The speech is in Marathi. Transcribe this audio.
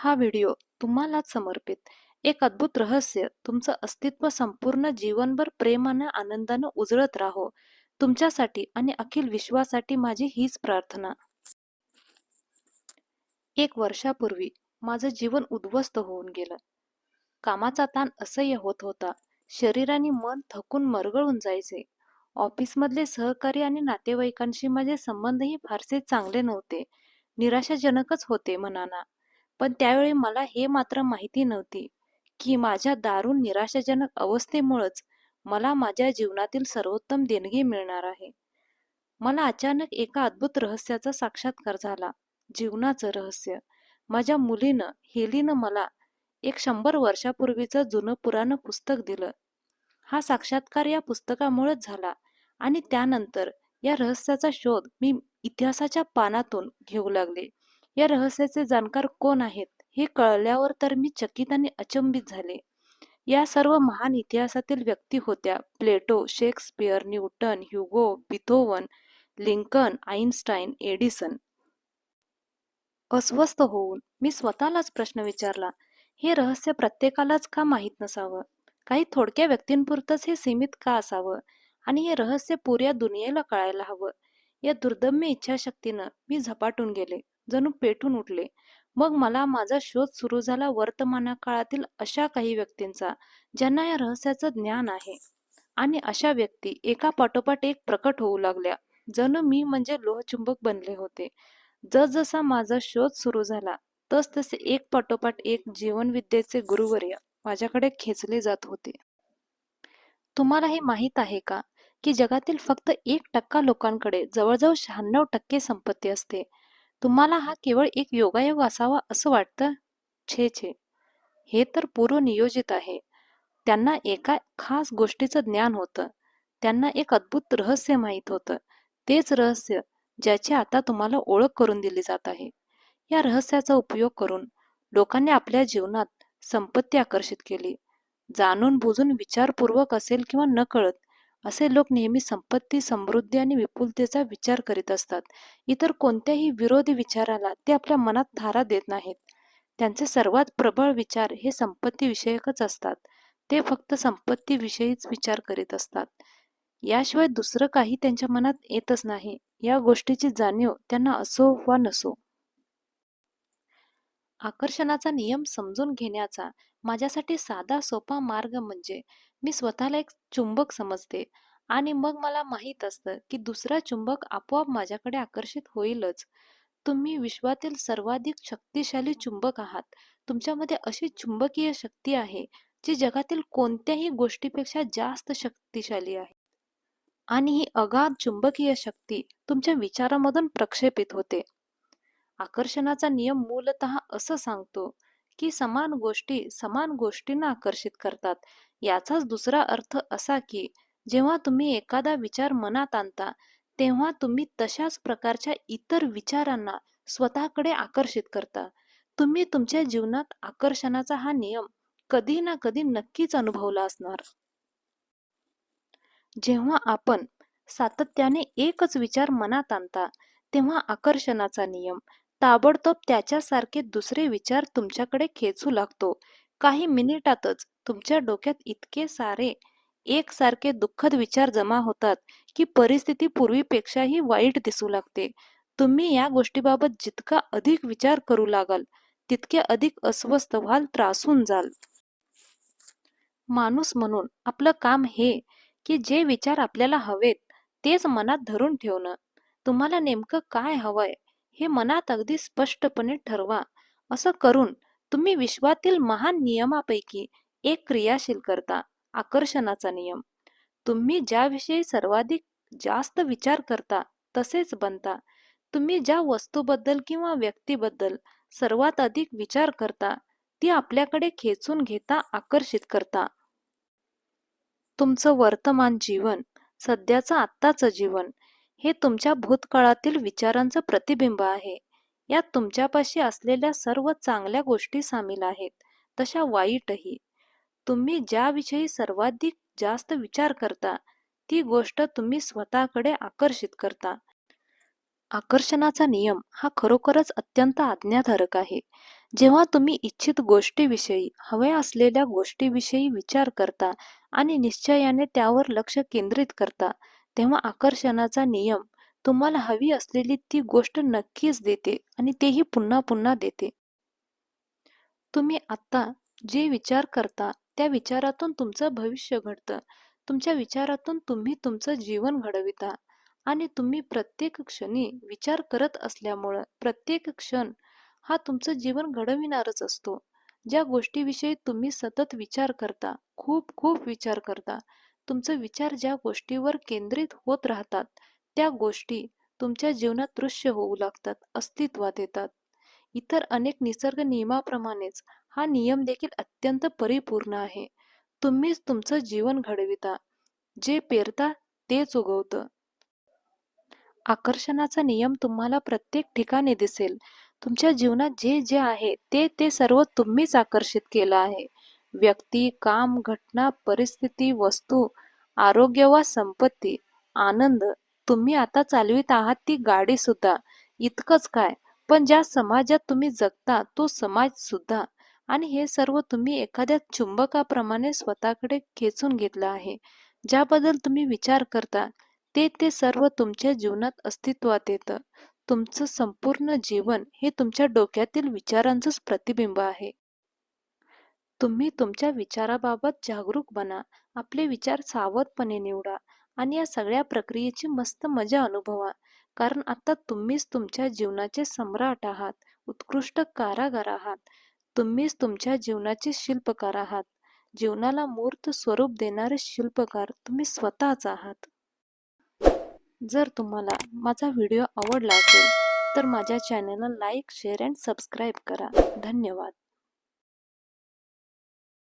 हा व्हिडिओ तुम्हालाच समर्पित. एक अद्भुत रहस्य तुमचं अस्तित्व संपूर्ण जीवनभर प्रेमानं आनंदानं उजळत राहो. तुमच्यासाठी आणि अखिल विश्वासाठी माझी हीच प्रार्थना. एक वर्षापूर्वी माझं जीवन उद्ध्वस्त होऊन गेलं. कामाचा ताण असह्य होत होता. शरीर आणि मन थकून मरगळून जायचे. ऑफिसमधले सहकारी आणि नातेवाईकांशी माझे संबंधही फारसे चांगले नव्हते. निराशाजनकच होते म्हणाना. पण त्यावेळी मला हे मात्र माहिती नव्हती की माझ्या दारुण निराशाजनक अवस्थेमुळेच मला माझ्या जीवनातील सर्वोत्तम देणगी मिळणार आहे. मला अचानक एका अद्भुत रहस्याचा साक्षात्कार झाला. जीवनाचं रहस्य. माझ्या मुलीनं हेलीनं मला एक शंभर वर्षापूर्वीचं जुनं पुराणं पुस्तक दिलं. हा साक्षात्कार या पुस्तकामुळेच झाला आणि त्यानंतर या रहस्याचा शोध मी इतिहासाच्या पानातून घेऊ लागले. या रहस्याचे जाणकार कोण आहेत हे कळल्यावर तर मी चकित आणि अचंबित झाले. या सर्व महान इतिहासातील व्यक्ती होत्या Plato, Shakespeare, Newton, Hugo, Beethoven, Lincoln, Einstein, Edison. अस्वस्थ होऊन मी स्वतःलाच प्रश्न विचारला, हे रहस्य प्रत्येकालाच का माहीत नसावं? काही थोडक्या व्यक्तींपुरतंच हे सीमित का असावं? आणि हे रहस्य पुऱ्या दुनियेला कळायला हवं. या दुर्दम्य इच्छाशक्तीनं मी झपाटून गेले. जणू पेटून उठले. मग मला माझा शोध सुरू झाला वर्तमानकाळातील अशा काही व्यक्तींचा ज्यांना या रहस्याचं ज्ञान आहे. आणि अशा व्यक्ती एका पाठोपाठ एक प्रकट होऊ लागल्या. जणू मी म्हणजे लोहचुंबक बनले होते. जसजसा माझा शोध सुरू झाला तसतसे एक पाठोपाठ एक जीवनविद्येचे गुरुवर्य माझ्याकडे खेचले जात होते. तुम्हाला हे माहीत आहे का की जगातील फक्त एक टक्का लोकांकडे जवळजवळ शहाण्णव टक्के संपत्ती असते. तुम्हाला हा केवळ एक योगायोग असावा असं वाटतं? छे छे. हे तर पूर्वनियोजित आहे. त्यांना एका खास गोष्टीचं ज्ञान होतं. त्यांना एक अद्भुत रहस्य माहीत होतं. तेच रहस्य ज्याची आता तुम्हाला ओळख करून दिली जात आहे. या रहस्याचा उपयोग करून लोकांनी आपल्या जीवनात संपत्ती आकर्षित केली. जाणून बुजून विचारपूर्वक असेल किंवा नकळत असे लोक नेहमी संपत्ती, समृद्धी आणि विपुलतेचा विचार करीत असतात. इतर कोणत्याही विरोधी विचाराला ते आपल्या मनात धारा देत नाहीत. त्यांचे सर्वात प्रबळ विचार हे संपत्तीविषयकच असतात. ते फक्त संपत्तीविषयीच विचार करीत असतात. याशिवाय दुसरं काही त्यांच्या मनात येतच नाही. या गोष्टीची जाणीव त्यांना असो वा नसो. आकर्षणाचा नियम समजून घेण्याचा माझ्यासाठी साधा सोपा मार्ग म्हणजे मी स्वतःला एक चुंबक समजते आणि मग मला माहीत असतं की दुसरा चुंबक आपोआप माझ्याकडे आकर्षित होईलच. तुम्ही विश्वातील सर्वाधिक शक्तिशाली चुंबक आहात. तुमच्यामध्ये अशी चुंबकीय शक्ती आहे जी जगातील कोणत्याही गोष्टीपेक्षा जास्त शक्तिशाली आहे. आणि ही अगाध चुंबकीय शक्ती तुमच्या विचारामधून प्रक्षेपित होते. आकर्षणाचा नियम मूलतः असं सांगतो की समान गोष्टी समान गोष्टींना आकर्षित करतात. याचाच दुसरा अर्थ असा की जेव्हा तुम्ही एखादा विचार मनात आणता तेव्हा तुम्ही तशाच प्रकारच्या इतर विचारांना स्वतःकडे आकर्षित करता. तुम्ही तुमच्या जीवनात आकर्षणाचा हा नियम कधी ना कधी नक्कीच अनुभवला असणार. जेव्हा आपण सातत्याने एकच विचार मनात आणता तेव्हा आकर्षणाचा नियम ताबडतोब त्याच्यासारखे दुसरे विचार तुमच्याकडे खेचू लागतो. काही मिनिटातच तुमच्या डोक्यात इतके सारे एकसारखे दुःखद विचार जमा होतात की परिस्थिती पूर्वीपेक्षाही वाईट दिसू लागते. तुम्ही या गोष्टीबाबत जितका अधिक विचार करू लागाल तितके अधिक अस्वस्थ व्हाल, त्रासून जाल. माणूस म्हणून आपलं काम हे की जे विचार आपल्याला हवेत तेच मनात धरून ठेवणं. तुम्हाला नेमकं काय हवंय हे मनात अगदी स्पष्टपणे ठरवा. असं करून तुम्ही विश्वातील महान नियमापैकी एक क्रियाशील करता. आकर्षणाचा नियम. तुम्ही ज्याविषयी सर्वाधिक जास्त विचार करता तसेच बनता. तुम्ही ज्या वस्तूबद्दल किंवा व्यक्तीबद्दल सर्वात अधिक विचार करता ती आपल्याकडे खेचून घेता, आकर्षित करता. तुमचं वर्तमान जीवन, सध्याचं आत्ताचं जीवन हे तुमच्या भूतकाळातील विचारांचं प्रतिबिंब आहे. यात तुमच्यापाशी असलेल्या सर्व चांगल्या गोष्टी सामील आहेत, तशा वाईटही. तुम्ही ज्याविषयी सर्वाधिक जास्त विचार करता ती गोष्ट तुम्ही स्वतःकडे आकर्षित करता. आकर्षणाचा नियम हा खरोखरच अत्यंत आज्ञाधारक आहे जेव्हा तुम्ही इच्छित गोष्टीविषयी हव्या असलेल्या गोष्टीविषयी विचार करता आणि निश्चयाने त्यावर लक्ष केंद्रित करता तेव्हा आकर्षणाचा नियम तुम्हाला हवी असलेली ती गोष्ट नक्कीच देते आणि तेही पुन्हा पुन्हा देते. तुम्ही आत्ता जे विचार करता त्या विचारातून तुमचं भविष्य घडतं. तुमच्या विचारातून तुम्ही तुमचं जीवन घडविता आणि तुम्ही प्रत्येक क्षणी विचार करत असल्यामुळं प्रत्येक क्षण हा तुमचं जीवन घडविणारच असतो. ज्या गोष्टीविषयी तुम्ही सतत विचार करता खूप खूप विचार करता तुमचे विचार ज्या गोष्टीवर केंद्रित होत राहतात त्या गोष्टी तुमच्या जीवनात दृश्य होऊ लागतात अस्तित्वात येतात. इतर अनेक निसर्ग नियमाप्रमाणेच हा नियम देखील अत्यंत परिपूर्ण आहे. तुम्हीच तुमचं जीवन घडविता जे पेरता तेच उगवतं. आकर्षणाचा नियम तुम्हाला प्रत्येक ठिकाणी दिसेल. तुमच्या जीवनात जे जे आहे ते ते सर्व तुम्हीच आकर्षित केलं आहे. व्यक्ती काम घटना परिस्थिती वस्तू आरोग्य वा संपत्ती आनंद तुम्ही आता चालवित आहात ती गाडी सुद्धा. इतकंच काय? पण ज्या समाजात तुम्ही जगता तो समाज सुद्धा. आणि हे सर्व तुम्ही एखाद्या चुंबकाप्रमाणे स्वतःकडे खेचून घेतलं आहे. ज्याबद्दल तुम्ही विचार करता ते ते सर्व तुमच्या जीवनात अस्तित्वात येतं. तुमचं संपूर्ण जीवन हे तुमच्या डोक्यातील विचारांचंच प्रतिबिंब आहे. तुम्ही तुमच्या विचाराबाबत जागरूक बना. आपले विचार सावधपणे निवडा आणि या सगळ्या प्रक्रियेची मस्त मजा अनुभवा. कारण आता तुम्हीच तुमच्या जीवनाचे सम्राट आहात उत्कृष्ट कारागार आहात. तुम्हीच तुमच्या जीवनाचे शिल्पकार आहात. जीवनाला मूर्त स्वरूप देणारे शिल्पकार तुम्ही स्वतःच आहात. जर तुम्हाला माझा व्हिडिओ आवडला असेल तर माझ्या चॅनलला लाईक शेअर अँड सबस्क्राईब करा. धन्यवाद.